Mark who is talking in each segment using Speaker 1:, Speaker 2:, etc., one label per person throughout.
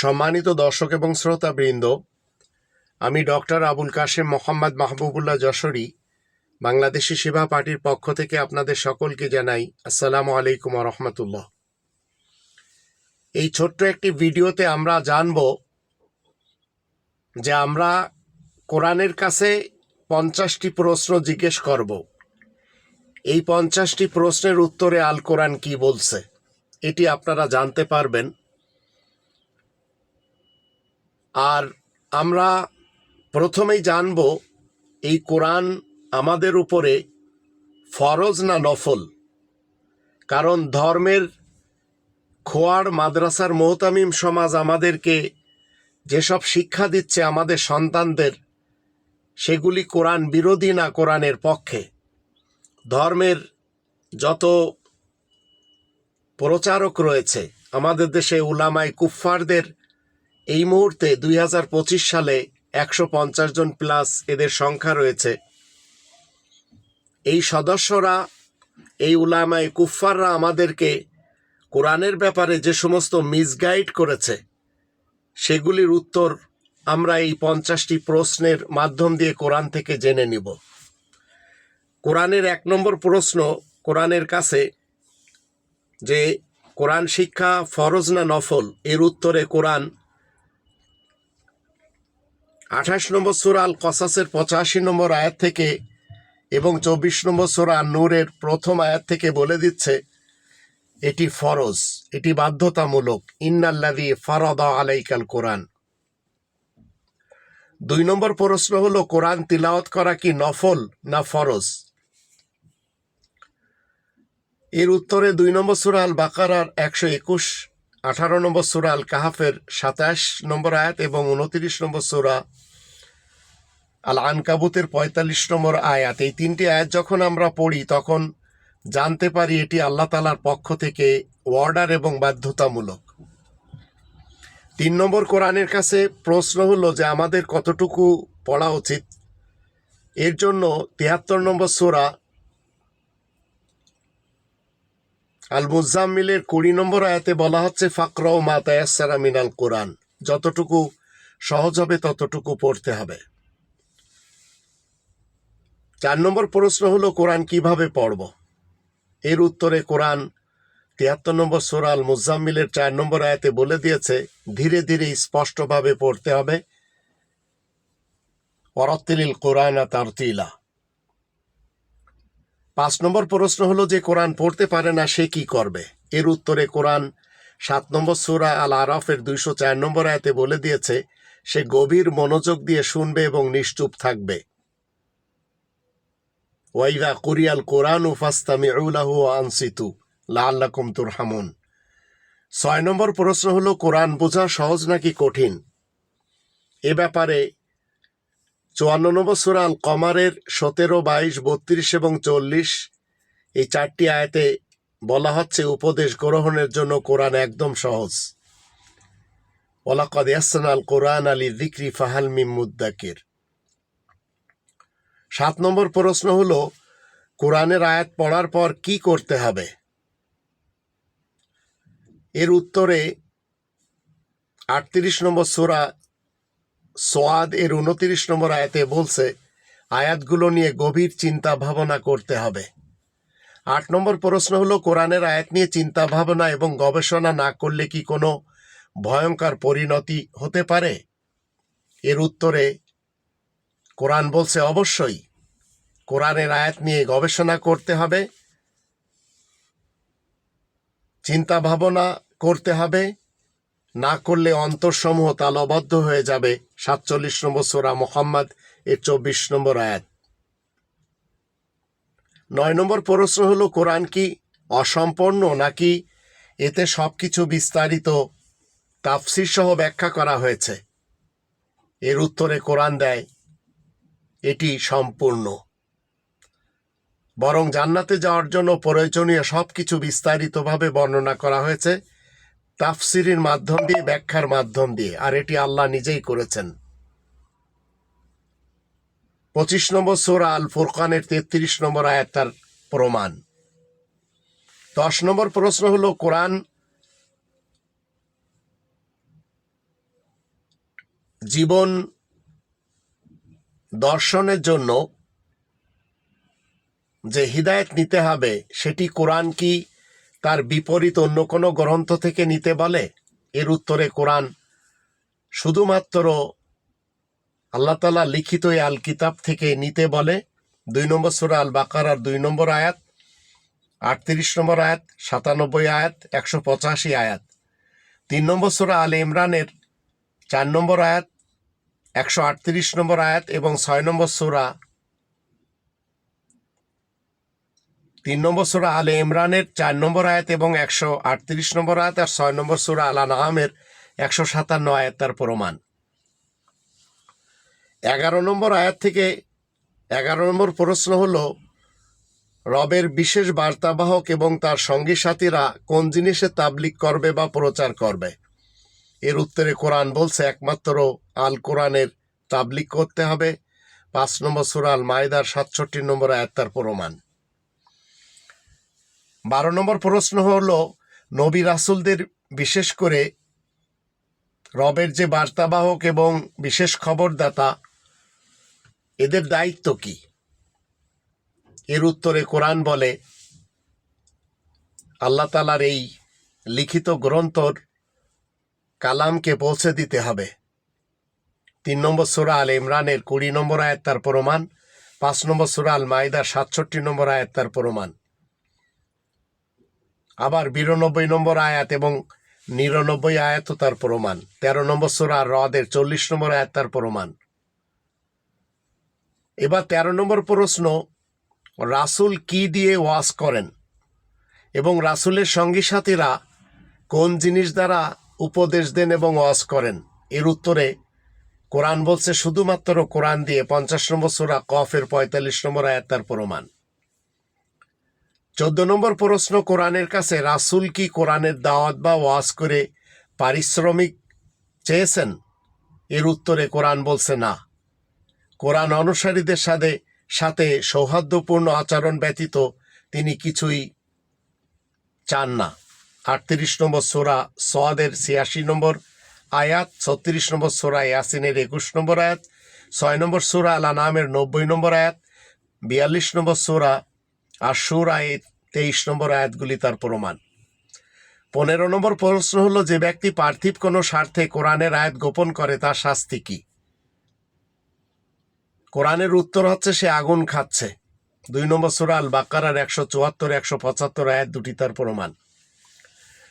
Speaker 1: সম্মানিত দর্শক এবং শ্রোতাবৃন্দ, আমি ডক্টর আবুল কাশেম মোহাম্মদ মাহবুবুল্লাহ যশোরী, বাংলাদেশি সেবা পার্টির পক্ষ থেকে আপনাদের সকলকে জানাই আসসালামু আলাইকুম রহমতুল্লাহ। এই ছোট্ট একটি ভিডিওতে আমরা জানব যে আমরা কোরআনের কাছে পঞ্চাশটি প্রশ্ন জিজ্ঞেস করব। এই পঞ্চাশটি প্রশ্নের উত্তরে আল কোরআন কি বলছে, এটি আপনারা জানতে পারবেন। আর আমরা প্রথমেই জানব, এই কোরআন আমাদের উপরে ফরজ না নফল? কারণ ধর্মের খোয়ার মাদ্রাসার মোহতামিম সমাজ আমাদেরকে যেসব শিক্ষা দিচ্ছে আমাদের সন্তানদের, সেগুলি কোরআন বিরোধী না কোরআনের পক্ষে? ধর্মের যত প্রচারক রয়েছে, আমাদের দেশে উলামাই কুফফারদের এই মুহূর্তে দুই হাজার পঁচিশ সালে একশো পঞ্চাশ জন প্লাস এদের সংখ্যা রয়েছে। এই সদস্যরা, এই উলামায় কুফফাররা আমাদেরকে কোরআনের ব্যাপারে যে সমস্ত মিসগাইড করেছে, সেগুলির উত্তর আমরা এই পঞ্চাশটি প্রশ্নের মাধ্যম দিয়ে কোরআন থেকে জেনে নিব। কোরআনের এক নম্বর প্রশ্ন কোরআনের কাছে যে, কোরআন শিক্ষা ফরজ না নফল? এর উত্তরে কোরআন আঠাশ নম্বর সুরা আল কসাসের পঁচাশি নম্বর আয়াত থেকে এবং চব্বিশ নম্বর সুরা নূরের প্রথম আয়াত থেকে বলে দিচ্ছে, এটি ফরজ, এটি বাধ্যতামূলক। ইন্নাল্লাদি ফরদা আলাইকাল কোরআন। দুই নম্বর প্রশ্ন হলো, কোরআন তিলাওয়াত করা কি নফল না ফরজ? এর উত্তরে দুই নম্বর সুরা আল বাকারার একশো একুশ, আঠারো নম্বর সুরা আল কাহাফের সাতাশ নম্বর আয়াত এবং উনত্রিশ নম্বর সুরা আল আনকাবুতের পঁয়তাল্লিশ নম্বর আয়াত। এই তিনটি আয়াত যখন আমরা পড়ি, তখন জানতে পারি এটি আল্লাহ তালার পক্ষ থেকে অর্ডার এবং বাধ্যতামূলক। তিন নম্বর কোরআনের কাছে প্রশ্ন হলো যে, আমাদের কতটুকু পড়া উচিত? এর জন্য তিয়াত্তর নম্বর সোরা আল মুজাম্মিলের কুড়ি নম্বর আয়াতে বলা হচ্ছে ফাকরাও মা তায়াসারা মিনাল কোরআন। যতটুকু সহজ হবে, ততটুকু পড়তে হবে। চার নম্বর প্রশ্ন হলো, কোরআন কীভাবে পড়ব? এর উত্তরে কোরআন তিয়াত্তর নম্বর সোরা আল মুজাম্মিলের চার নম্বর আয়াতে বলে দিয়েছে, ধীরে ধীরে স্পষ্টভাবে পড়তে হবে। অরত্তিলিল কোরআন তারতিলা। পাঁচ নম্বর প্রশ্ন হলো যে, কোরআন পড়তে পারে না, সে কি করবে? এর উত্তরে কোরআন সাত নম্বর সুরা আল আরফের দুইশো চার নম্বর আয়াতে বলে দিয়েছে, সে গভীর মনোযোগ দিয়ে শুনবে এবং নিশ্চুপ থাকবে। ওয়াইদা কুরিয়াল কোরআন উফাস্তামি উলাহু আনসিতু লাল্লাকুম তুরহামুন ছয় নম্বর প্রশ্ন হলো, কোরআন বোঝা সহজ নাকি কঠিন? এ ব্যাপারে চুয়ান্ন নম্বর সুরা আল কমারের সতেরো, বাইশ, বত্রিশ এবং চল্লিশ এই চারটি আয়াতে বলা হচ্ছে উপদেশ গ্রহণের জন্য কোরআন একদম সহজ। ওলাকদ ইয়াসান আল কোরআন আলী দিক্রি ফাহাল মিম মুদ্দাকির। সাত নম্বর প্রশ্ন হলো, কোরআনের আয়াত পড়ার পর কি করতে হবে? এর উত্তরে আটত্রিশ নম্বর সোরা সোয়াদ এর উনত্রিশ নম্বর আয়াতে বলছে, আয়াতগুলো নিয়ে গভীর চিন্তা ভাবনা করতে হবে। আট নম্বর প্রশ্ন হলো, কোরআনের আয়াত নিয়ে চিন্তা ভাবনা এবং গবেষণা না করলে কি কোনো ভয়ঙ্কর পরিণতি হতে পারে? এর উত্তরে কোরআন বলছে, অবশ্যই। কোরআনের আয়াত নিয়ে গবেষণা করতে হবে চিন্তা ভাবনা করতে হবে, না করলে অন্তরসমূহ তালবদ্ধ হয়ে যাবে। সাতচল্লিশ নম্বর সোরা মোহাম্মদ, এর চব্বিশ নম্বর আয়াত। নয় নম্বর প্রশ্ন হল, কোরআন কি অসম্পন্ন নাকি এতে সবকিছু বিস্তারিত তাফসির সহ ব্যাখ্যা করা হয়েছে? এর উত্তরে কোরআন দেয়, এটি সম্পূর্ণ। বরং জান্নাতে যাওয়ার জন্য প্রয়োজনীয় সবকিছু বিস্তারিতভাবে বর্ণনা করা হয়েছে তাফসিরির মাধ্যম দিয়ে, ব্যাখ্যার মাধ্যম দিয়ে, আর এটি আল্লাহ নিজেই করেছেন। পঁচিশ নম্বর সোরা আল ফুরকানের তেত্রিশ নম্বর আয়াত তার প্রমাণ। দশ নম্বর প্রশ্ন হলো, কোরআন জীবন দর্শনের জন্য যে হিদায়ত নিতে হবে, সেটি কোরআন কি তার বিপরীত অন্য কোনো গ্রন্থ থেকে নিতে বলে? এর উত্তরে কোরআন, শুধুমাত্র আল্লাহ তালা লিখিত এই আল কিতাব থেকে নিতে বলে? দুই নম্বর সুরা আল বাকারার দুই নম্বর আয়াত, আটত্রিশ নম্বর আয়াত, সাতানব্বই আয়াত, একশো পঁচাশি আয়াত। তিন নম্বর সুরা আল ইমরানের চার নম্বর আয়াত, একশো আটত্রিশ নম্বর আয়াত এবং ছয় নম্বর সুরা তিন নম্বর সুরা আলে ইমরানের চার নম্বর আয়াত এবং একশো আটত্রিশ নম্বর আয়াত আর ছয় নম্বর সুরা আল আনামের একশো সাতান্ন আয়াত তার প্রমাণ। এগারো নম্বর আয়াত থেকে এগারো নম্বর প্রশ্ন হল, রবের বিশেষ বার্তাবাহক এবং তার সঙ্গী সাথীরা কোন জিনিসে তাবলিক করবে বা প্রচার করবে? এর উত্তরে কোরআন বলছে, একমাত্র আল কোরআনের তাবলিক করতে হবে। পাঁচ নম্বর সুরা আল মায়দার সাতষট্টি নম্বর আয়াত তার প্রমাণ। বারো নম্বর প্রশ্ন হলো, নবী রাসুলদের বিশেষ করে রবের যে বার্তাবাহক এবং বিশেষ খবরদাতা, এদের দায়িত্ব কি? এর উত্তরে কোরআন বলে, আল্লাহ তালার এই লিখিত গ্রন্থর কালামকে পৌঁছে দিতে হবে। তিন নম্বর সুরা আল ইমরানের কুড়ি নম্বর আয়াত প্রমাণ, পাঁচ নম্বর সুরা আল মাইদার সাতষট্টি নম্বর আয়াত তার প্রমাণ। আবার বিরানব্বই নম্বর আয়াত এবং নিরানব্বই আয়াতও তার প্রমাণ। তেরো নম্বর সোরা হ্রদের চল্লিশ নম্বর আয়াত তার প্রমাণ। এবার তেরো নম্বর প্রশ্ন, রাসুল কি দিয়ে ওয়াজ করেন? এবং রাসুলের সঙ্গী সাথীরা কোন জিনিস দ্বারা উপদেশ দেন এবং ওয়াজ করেন? এর উত্তরে কোরআন বলছে শুধুমাত্র কোরআন দিয়ে পঞ্চাশ নম্বর সোরা কফের পঁয়তাল্লিশ নম্বর আয়াত তার প্রমাণ। চোদ্দ নম্বর প্রশ্ন, কোরআনের কাছে রাসুল কি কোরআনের দাওয়াত বা ওয়াজ করে পারিশ্রমিক চেয়েছেন? এর উত্তরে কোরআন বলছে না। কোরআন অনুসারীদের সাথে সাথে সৌহার্দ্যপূর্ণ আচরণ ব্যতীত তিনি কিছুই চান না। আটত্রিশ নম্বর সোরা সোয়াদের ছিয়াশি নম্বর আয়াত, ছত্রিশ নম্বর সোরা ইয়াসিনের একুশ নম্বর আয়াত, ছয় নম্বর সোরা আল নামের নব্বই নম্বর আয়াত, বিয়াল্লিশ নম্বর সোরা আর সুর আয়াত, তেইশ নম্বর আয়াতগুলি তার প্রমাণ। পনেরো নম্বর প্রশ্ন হলো, যে ব্যক্তি পার্থিব কোনো স্বার্থে কোরআনের আয়াত গোপন করে, তার শাস্তি কি? কোরআনের উত্তর হচ্ছে, সে আগুন খাচ্ছে। দুই নম্বর সুরা আল বাকারার একশো চুয়াত্তর, একশো পঁচাত্তর আয়াত দুটি তার প্রমাণ।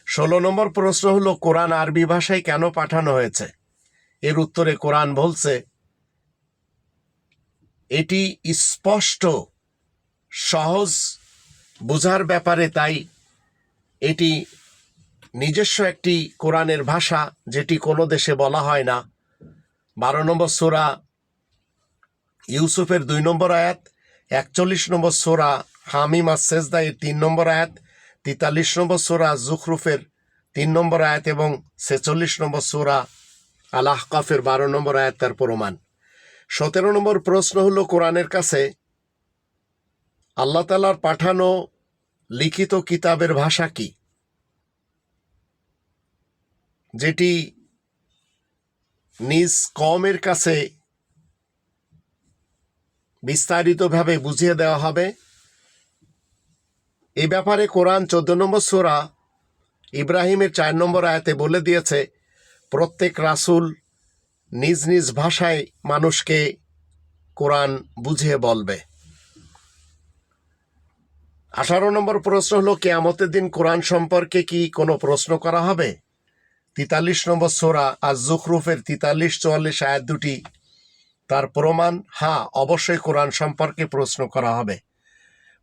Speaker 1: ষোলো নম্বর প্রশ্ন হলো, কোরআন আরবি ভাষায় কেন পাঠানো হয়েছে? এর উত্তরে কোরআন বলছে, এটি স্পষ্ট সহজ বোঝার ব্যাপারে তাই এটি নিজস্ব একটি কোরআনের ভাষা যেটি কোনো দেশে বলা হয় না। বারো নম্বর সোরা ইউসুফের দুই নম্বর আয়াত, একচল্লিশ নম্বর সোরা হামিম আর সেজদায়ের তিন নম্বর আয়াত, তেতাল্লিশ নম্বর সোরা জুখরুফের তিন নম্বর আয়াত এবং ছেচল্লিশ নম্বর সোরা আল আহকাফের বারো নম্বর আয়াত তার প্রমাণ। সতেরো নম্বর প্রশ্ন হলো কোরআনের কাছে আল্লাহ তালার পাঠানো লিখিত কিতাবের ভাষা কি? যেটি নিজ কমের কাছে বিস্তারিতভাবে বুঝিয়ে দেওয়া হবে। এ ব্যাপারে কোরআন চোদ্দ নম্বর সোরা ইব্রাহিমের চার নম্বর আয়াতে বলে দিয়েছে, প্রত্যেক রাসূল নিজ নিজ ভাষায় মানুষকে কোরআন বুঝিয়ে বলবে। আঠারো নম্বর প্রশ্ন হলো, কেয়ামতের দিন কোরআন সম্পর্কে কি কোনো প্রশ্ন করা হবে? তিতাল্লিশ নম্বর সোরা আর জুখরুফের তেতাল্লিশ, চুয়াল্লিশ আয়াত দুটি, তার প্রমাণ হ্যাঁ অবশ্যই কোরআন সম্পর্কে প্রশ্ন করা হবে।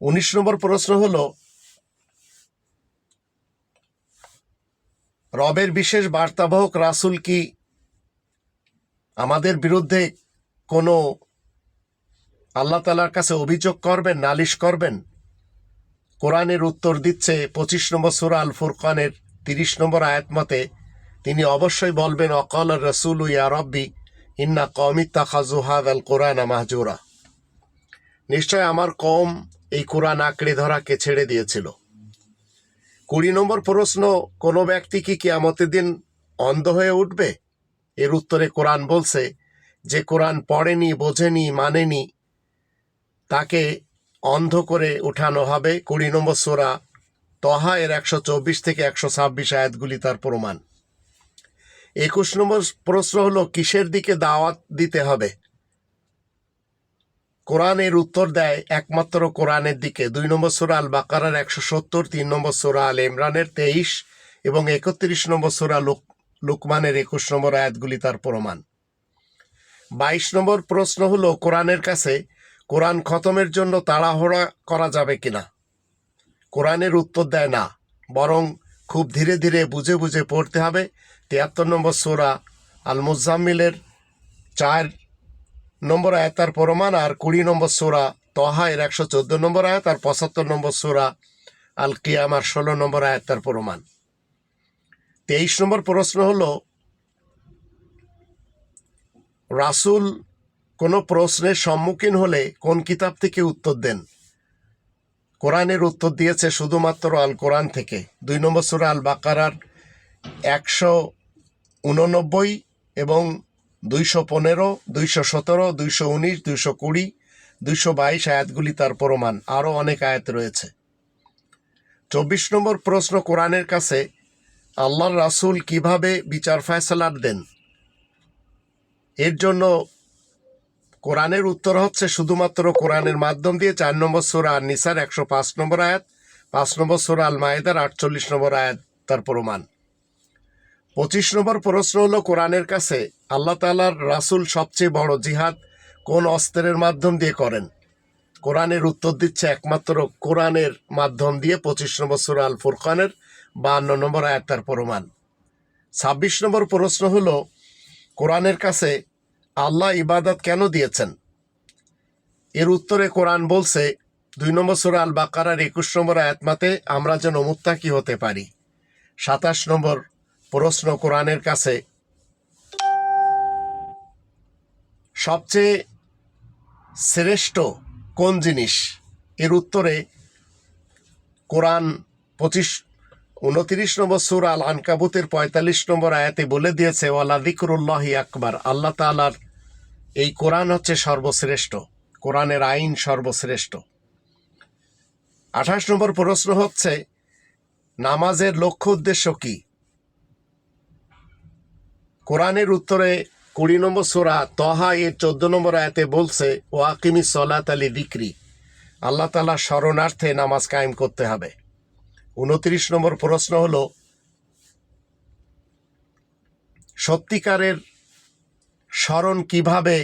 Speaker 1: উনিশ নম্বর প্রশ্ন হলো, রবের বিশেষ বার্তাবাহক রাসুল কি? আমাদের বিরুদ্ধে কোনো আল্লাহ তালার কাছে অভিযোগ করবেন, নালিশ করবেন? কোরআনের উত্তর দিচ্ছে পঁচিশ নম্বর সুরা আল ফুরকানের তিরিশ নম্বর আয়াত মতে, তিনি অবশ্যই বলবেন, অকল রসুল ইয়া রব্বি, ইন্না কমিত্তা খাজুহাদ আল কোরআন মাহজুরা। নিশ্চয় আমার কম এই কোরআন আঁকড়ে ধরাকে ছেড়ে দিয়েছিল। কুড়ি নম্বর প্রশ্ন, কোনো ব্যক্তি কি কিয়ামতের দিন অন্ধ হয়ে উঠবে? এর উত্তরে কোরআন বলছে, যে কোরআন পড়েনি, বোঝেনি, মানেনি, তাকে অন্ধ করে উঠানো হবে কুড়ি নম্বর সোরা তহা এর একশো চব্বিশ থেকে একশো ছাব্বিশ আয়াতগুলি তার প্রমাণ। একুশ নম্বর প্রশ্ন হলো, কিসের দিকে দাওয়াত দিতে হবে? কোরআনের উত্তর দেয় একমাত্র কোরআনের দিকে। দুই নম্বর সোরা আল বাকারার একশো সত্তর, তিন নম্বর সোরা আল ইমরানের তেইশ এবং একত্রিশ নম্বর সোরা লুক, লুকমানের একুশ নম্বর আয়াতগুলি তার প্রমাণ। বাইশ নম্বর প্রশ্ন হলো, কোরআনের কাছে কোরআন খতমের জন্য তাড়াহুড়া করা যাবে কিনা? কোরআনের উত্তর দেয় না, বরং খুব ধীরে ধীরে বুঝে বুঝে পড়তে হবে। তিয়াত্তর নম্বর সোরা আল মুজাম্মিলের চার নম্বর আয়াত তার প্রমাণ, আর কুড়ি নম্বর সোরা তহা এর একশো চোদ্দ নম্বর আয়াত, আর পঁচাত্তর নম্বর সোরা আল কিয়ামার ষোলো নম্বর আয়াত তার প্রমাণ। তেইশ নম্বর প্রশ্ন হলো, রাসুল কোনো প্রশ্নের সম্মুখীন হলে কোন কিতাব থেকে উত্তর দেন? কোরআনের উত্তর দিয়েছে শুধুমাত্র আল কোরআন থেকে। দুই নম্বর সুরা আল বাকারার একশো উননব্বই এবং দুইশো পনেরো, দুইশো সতেরো, দুইশো উনিশ, দুইশো কুড়ি, দুইশো বাইশ আয়াতগুলি তার প্রমাণ। আরও অনেক আয়াত রয়েছে। চব্বিশ নম্বর প্রশ্ন কোরআনের কাছে, আল্লাহর রাসূল কীভাবে বিচার ফয়সালার দেন? এর জন্য কোরআনের উত্তর হচ্ছে শুধুমাত্র কোরআনের মাধ্যম দিয়ে চার নম্বর সোরা নিসার একশো পাঁচ নম্বর আয়াত, পাঁচ নম্বর সোরা আল মায়েদার আটচল্লিশ নম্বর আয়াত, তার প্রমাণ। পঁচিশ নম্বর প্রশ্ন হলো, কোরআনের কাছে আল্লাহ তালার রাসূল সবচেয়ে বড় জিহাদ কোন অস্ত্রের মাধ্যম দিয়ে করেন? কোরআনের উত্তর দিচ্ছে একমাত্র কোরআনের মাধ্যম দিয়ে পঁচিশ নম্বর সুরা আল ফুরকানের বাহান্ন নম্বর আয়াত, তার প্রমাণ। ছাব্বিশ নম্বর প্রশ্ন হলো, কোরআনের কাছে আল্লাহ ইবাদত কেন দিয়েছেন? এর উত্তরে কোরআন বলছে, দুই নম্বর সুরা আল বাকারার একুশ নম্বর আয়াতমাতে আমরা যেন মুত্তাকি হতে পারি। সাতাশ নম্বর প্রশ্ন কোরআনের কাছে, সবচেয়ে শ্রেষ্ঠ কোন জিনিস? এর উত্তরে কোরআন পঁচিশ উনত্রিশ নম্বর সুর আল আনকাবুতের পঁয়তাল্লিশ নম্বর আয়াতে বলে দিয়েছে, ওয়ালা দিকরুল্লাহি আকবার। আল্লাহ তালার এই কোরআন হচ্ছে সর্বশ্রেষ্ঠ। কোরআনের আইন সর্বশ্রেষ্ঠ। আঠাশ নম্বর প্রশ্ন হচ্ছে, নামাজের লক্ষ্য উদ্দেশ্য কি? কোরআনের উত্তরে কুড়ি নম্বর সোরা তহা এর চোদ্দ নম্বর আয়াতে বলছে ওয়াকিমি সলাত আলী দিক্রি আল্লাহ তালা শরণার্থে নামাজ কায়েম করতে হবে। উনত্রিশ নম্বর প্রশ্ন হলো, সত্যিকারের স্মরণ কীভাবে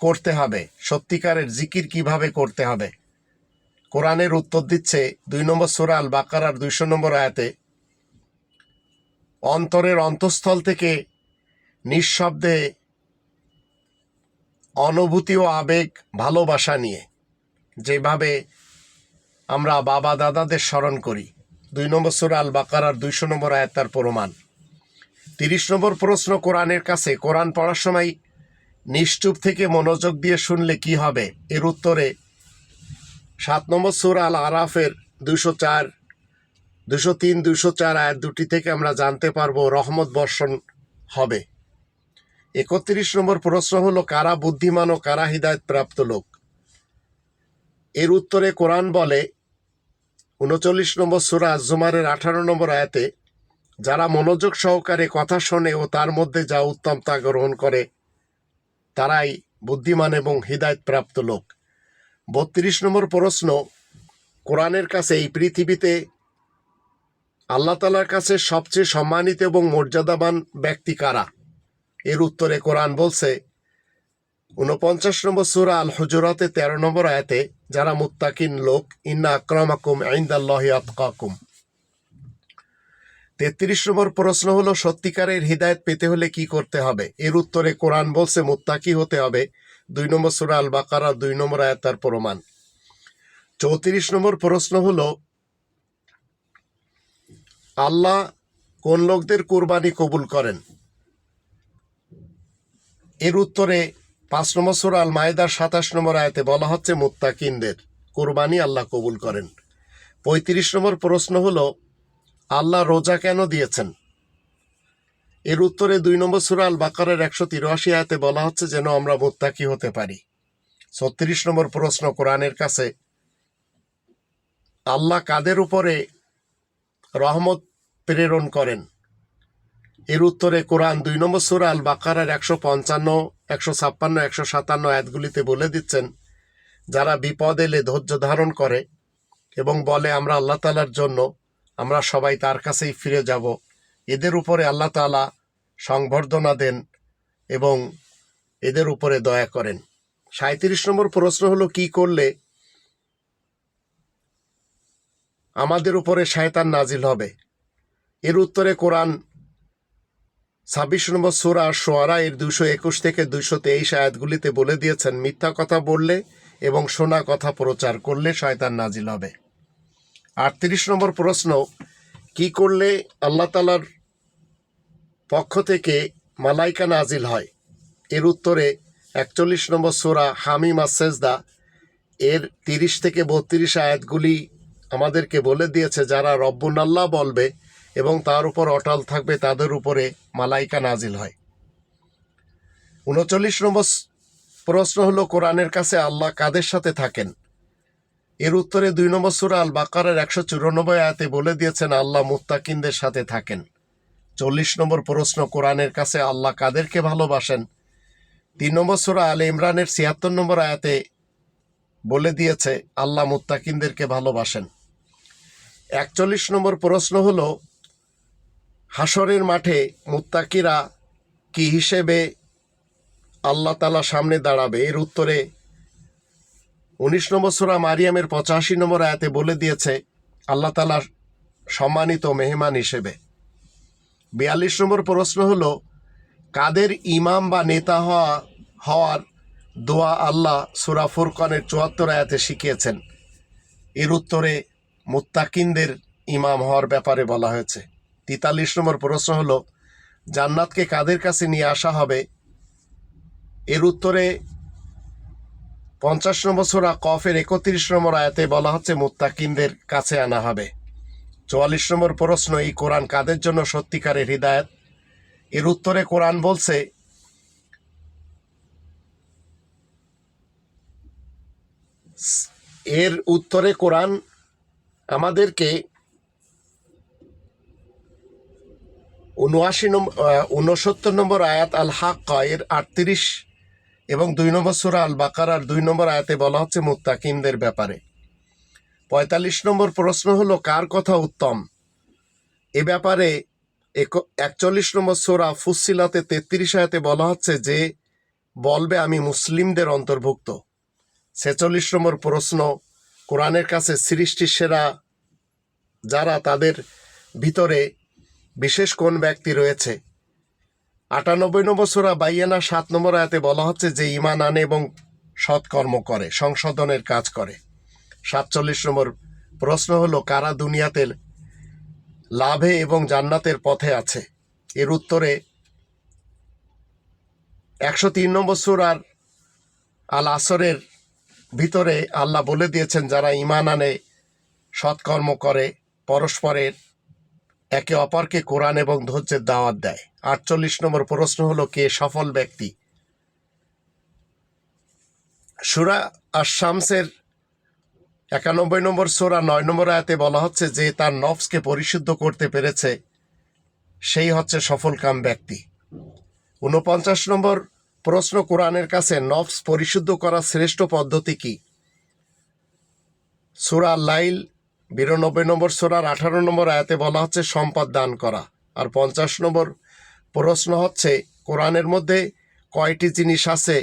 Speaker 1: করতে হবে? সত্যিকারের জিকির কীভাবে করতে হবে? কোরআনের উত্তর দিচ্ছে দুই নম্বর সুরাল বাকারার দুইশো নম্বর আয়াতে, অন্তরের অন্তঃস্থল থেকে নিঃশব্দে অনুভূতি ও আবেগ ভালোবাসা নিয়ে যেভাবে আমরা বাবা দাদাদের স্মরণ করি দুই নম্বর সুরা আল বাকারার দুইশো নম্বর আয়াত তার প্রমাণ। তিরিশ নম্বর প্রশ্ন, কোরআনের কাছে কোরআন পড়ার সময় নিশ্চুপ থেকে মনোযোগ দিয়ে শুনলে কি হবে? এর উত্তরে সাত নম্বর সুরা আল আরাফের দুশো চার দুশো তিন দুশো চার আয়াত দুটি থেকে আমরা জানতে পারব রহমত বর্ষণ হবে। একত্রিশ নম্বর প্রশ্ন হলো, কারা বুদ্ধিমান ও কারা হৃদায়ত প্রাপ্ত লোক? এর উত্তরে কোরআন বলে উনচল্লিশ নম্বর সুরা জুমারের আঠারো নম্বর আয়াতে, যারা মনোযোগ সহকারে কথা শোনে ও তার মধ্যে যা উত্তম তা গ্রহণ করে, তারাই বুদ্ধিমান এবং হৃদায়ত প্রাপ্ত লোক। বত্রিশ নম্বর প্রশ্ন, কোরআনের কাছে এই পৃথিবীতে আল্লাহ তালার কাছে সবচেয়ে সম্মানিত এবং মর্যাদাবান ব্যক্তি কারা? এর উত্তরে কোরআন বলছে, উনপঞ্চাশ নম্বর সুরা আল হুজরাতে তেরো নম্বর আয়াতে যারা মুত্তাকিন লোক, ইন্না আক্রমাকুম আইন্দাল্লাহ আতকাকুম। তেত্রিশ নম্বর প্রশ্ন হলো, সত্যিকারের হৃদায়ত পেতে হলে কি করতে হবে? এর উত্তরে কোরআন বলছে, মুত্তাকি হতে হবে। দুই নম্বর সুরা আল বাকারা দুই নম্বর আয়াত তার প্রমাণ। চৌত্রিশ নম্বর প্রশ্ন হলো, আল্লাহ কোন লোকদের কোরবানি কবুল করেন? এর উত্তরে পাঁচ নম্বর সুরা আল মায়েদার সাতাশ নম্বর আয়তে বলা হচ্ছে, মুত্তাকিনদের। কোরবানি আল্লাহ কবুল করেন। পঁয়ত্রিশ নম্বর প্রশ্ন হলো, আল্লাহ রোজা কেন দিয়েছেন? এর উত্তরে দুই নম্বর সুরা আল বাকারের একশো তিরাশি আয়াতে বলা হচ্ছে, যেন আমরা মোত্তাকি হতে পারি। ছত্রিশ নম্বর প্রশ্ন কোরআনের কাছে, আল্লাহ কাদের উপরে রহমত প্রেরণ করেন? এর উত্তরে কোরআন দুই নম্বর সুরা আল বাকারের একশো পঞ্চান্ন, একশো ছাপ্পান্ন, একশো সাতান্ন আয়াতগুলিতে বলে দিচ্ছেন, যারা বিপদ এলে ধৈর্য ধারণ করে এবং বলে, আমরা আল্লাহ তালার জন্য, আমরা সবাই তার কাছেই ফিরে যাব। এদের উপরে আল্লাহ তালা সংবর্ধনা দেন এবং এদের উপরে দয়া করেন। সাঁত্রিশ নম্বর প্রশ্ন হলো, কি করলে আমাদের উপরে শায়তান নাজিল হবে? এর উত্তরে কোরআন ছাব্বিশ নম্বর সুরা সোয়ারা এর দুশো একুশ থেকে দুশো তেইশ আয়াতগুলিতে বলে দিয়েছেন, মিথ্যা কথা বললে এবং শোনা কথা প্রচার করলে শয়তান নাজিল হবে। আটত্রিশ নম্বর প্রশ্ন, কি করলে আল্লাহ তালার পক্ষ থেকে মালাইকা নাজিল হয়? এর উত্তরে একচল্লিশ নম্বর সোরা হামিম আসেজদা এর তিরিশ থেকে বত্রিশ আয়াতগুলি আমাদেরকে বলে দিয়েছে, যারা রব্বুন আল্লাহ বলবে এবং তার উপর অটল থাকবে, তাদের উপরে মালাইকা নাজিল হয়। উনচল্লিশ নম্বর প্রশ্ন হলো, কোরআনের কাছে আল্লাহ কাদের সাথে থাকেন? এর উত্তরে দুই নম্বর সুরা আল বাকারের একশো চুরানব্বই আয়াতে বলে দিয়েছেন, আল্লাহ মুত্তাকিনদের সাথে থাকেন। চল্লিশ নম্বর প্রশ্ন, কোরআনের কাছে আল্লাহ কাদেরকে ভালোবাসেন? তিন নম্বর সুরা আল ইমরানের ছিয়াত্তর নম্বর আয়াতে বলে দিয়েছে, আল্লাহ মুত্তাকিনদেরকে ভালোবাসেন। একচল্লিশ নম্বর প্রশ্ন হলো হাসরের মাঠে মুত্তাকিরা কি হিসেবে আল্লাহ তালা সামনে দাঁড়াবে? এর উত্তরে উনিশ নম্বর সুরা মারিয়ামের পঁচাশি নম্বর আয়াতে বলে দিয়েছে, আল্লাহ তালার সম্মানিত মেহমান হিসেবে। বিয়াল্লিশ নম্বর প্রশ্ন হল, কাদের ইমাম বা নেতা হওয়া, হওয়ার দোয়া আল্লাহ সুরা ফুরকানের চুয়াত্তর আয়াতে শিখিয়েছেন? এর উত্তরে মুত্তাকিনদের ইমাম হওয়ার ব্যাপারে বলা হয়েছে। তেতাল্লিশ নম্বর প্রশ্ন হলো, জান্নাতকে কাদের কাছে নিয়ে আসা হবে? এর উত্তরে পঞ্চাশ নম্বর সোরা কফের একত্রিশ নম্বর আয়াতে বলা হচ্ছে, মুত্তাকিনদের কাছে আনা হবে। চুয়াল্লিশ নম্বর প্রশ্ন, এই কোরআন কাদের জন্য সত্যিকারের হৃদায়ত? এর উত্তরে কোরআন বলছে, এর উত্তরে কোরআন আমাদেরকে উনআশি নম্বর উনসত্তর নম্বর আয়াত আল হাক এর আটত্রিশ এবং দুই নম্বর সুরা আল বাকারার দুই নম্বর আয়াতে বলা হচ্ছে মুত্তাকিমদের ব্যাপারে। পঁয়তাল্লিশ নম্বর প্রশ্ন হলো, কার কথা উত্তম? এ ব্যাপারে একচল্লিশ নম্বর সোরা ফুসিলাতে তেত্রিশ আয়াতে বলা হচ্ছে যে, বলবে, আমি মুসলিমদের অন্তর্ভুক্ত। ছেচল্লিশ নম্বর প্রশ্ন, কোরআনের কাছে সৃষ্টির সেরা যারা তাদের ভিতরে বিশেষ কোন ব্যক্তি রয়েছে? আটানব্বই নম্বর সোরা বাইয়ানা, সাত নম্বর আয়াতে বলা হচ্ছে যে ইমান আনে এবং সৎকর্ম করে, সংশোধনের কাজ করে। সাতচল্লিশ নম্বর প্রশ্ন হলো, কারা দুনিয়াতে লাভে এবং জান্নাতের পথে আছে? এর উত্তরে একশো তিন নম্বর সুরার আল আসরের ভিতরে আল্লাহ বলে দিয়েছেন, যারা ইমান আনে, সৎকর্ম করে, পরস্পরের একে অপরকে কোরআন এবং ধৈর্যের দাওয়াত দেয়। আটচল্লিশ নম্বর প্রশ্ন হলো, কে সফল ব্যক্তি? সুরা আর আশামসের একানব্বই নম্বর সোরা নয় নম্বর আয়াতে বলা হচ্ছে যে, তার নফসকে পরিশুদ্ধ করতে পেরেছে, সেই হচ্ছে সফলকাম ব্যক্তি। ঊনপঞ্চাশ নম্বর প্রশ্ন, কোরআনের কাছে নফস পরিশুদ্ধ করার শ্রেষ্ঠ পদ্ধতি কি? সুরা লাইল বিরানব্বই নম্বর সোরার আঠারো নম্বর আয়াতে বলা হচ্ছে, সম্পদ দান করা। আর পঞ্চাশ নম্বর প্রশ্ন হচ্ছে, কোরআনের মধ্যে কয়টি জিনিস আছে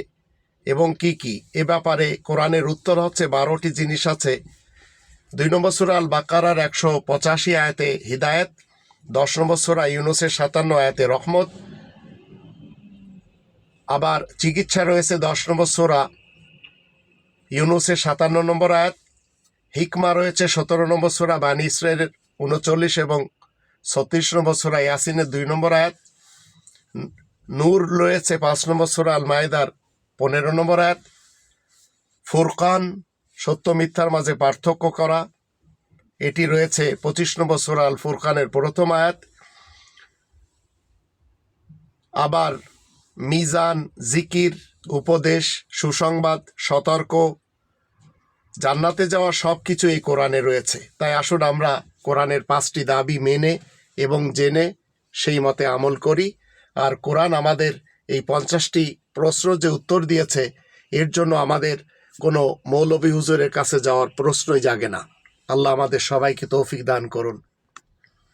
Speaker 1: এবং কি কি? এ ব্যাপারে কোরআনের উত্তর হচ্ছে, বারোটি জিনিস আছে। দুই নম্বর সুরা আল বাকারার একশো পঁচাশি আয়াতে হিদায়ত, দশ নম্বর সুরা ইউনুসের সাতান্ন আয়াতে রহমত, আবার চিকিৎসা রয়েছে দশ নম্বর সোরা ইউনুসের সাতান্ন নম্বর আয়াত হিকমা রয়েছে সতেরো নম্বর সোরা বানি ইসরায়েলের উনচল্লিশ এবং ছত্রিশ নম্বর সোরা ইয়াসিনের দুই নম্বর আয়াত। নূর রয়েছে পাঁচ নম্বর সোরা আল মায়েদার পনেরো নম্বর আয়াত। ফুরকান সত্য মিথ্যার মাঝে পার্থক্য করা, এটি রয়েছে পঁচিশ নম্বর সোরা আল ফুরকানের প্রথম আয়াত। আবার মিজান, জিকির, উপদেশ, সুসংবাদ, সতর্ক জান্নাতে যাওয়া সব কিছু এই কোরআনে রয়েছে। তাই আসুন আমরা কোরআনের পাঁচটি দাবি মেনে এবং জেনে সেই মতে আমল করি। আর কোরআন আমাদের এই পঞ্চাশটি প্রশ্ন যে উত্তর দিয়েছে, এর জন্য আমাদের কোনো মৌলবী হুজুরের কাছে যাওয়ার প্রশ্নই জাগে না। আল্লাহ আমাদের সবাইকে তৌফিক দান করুন।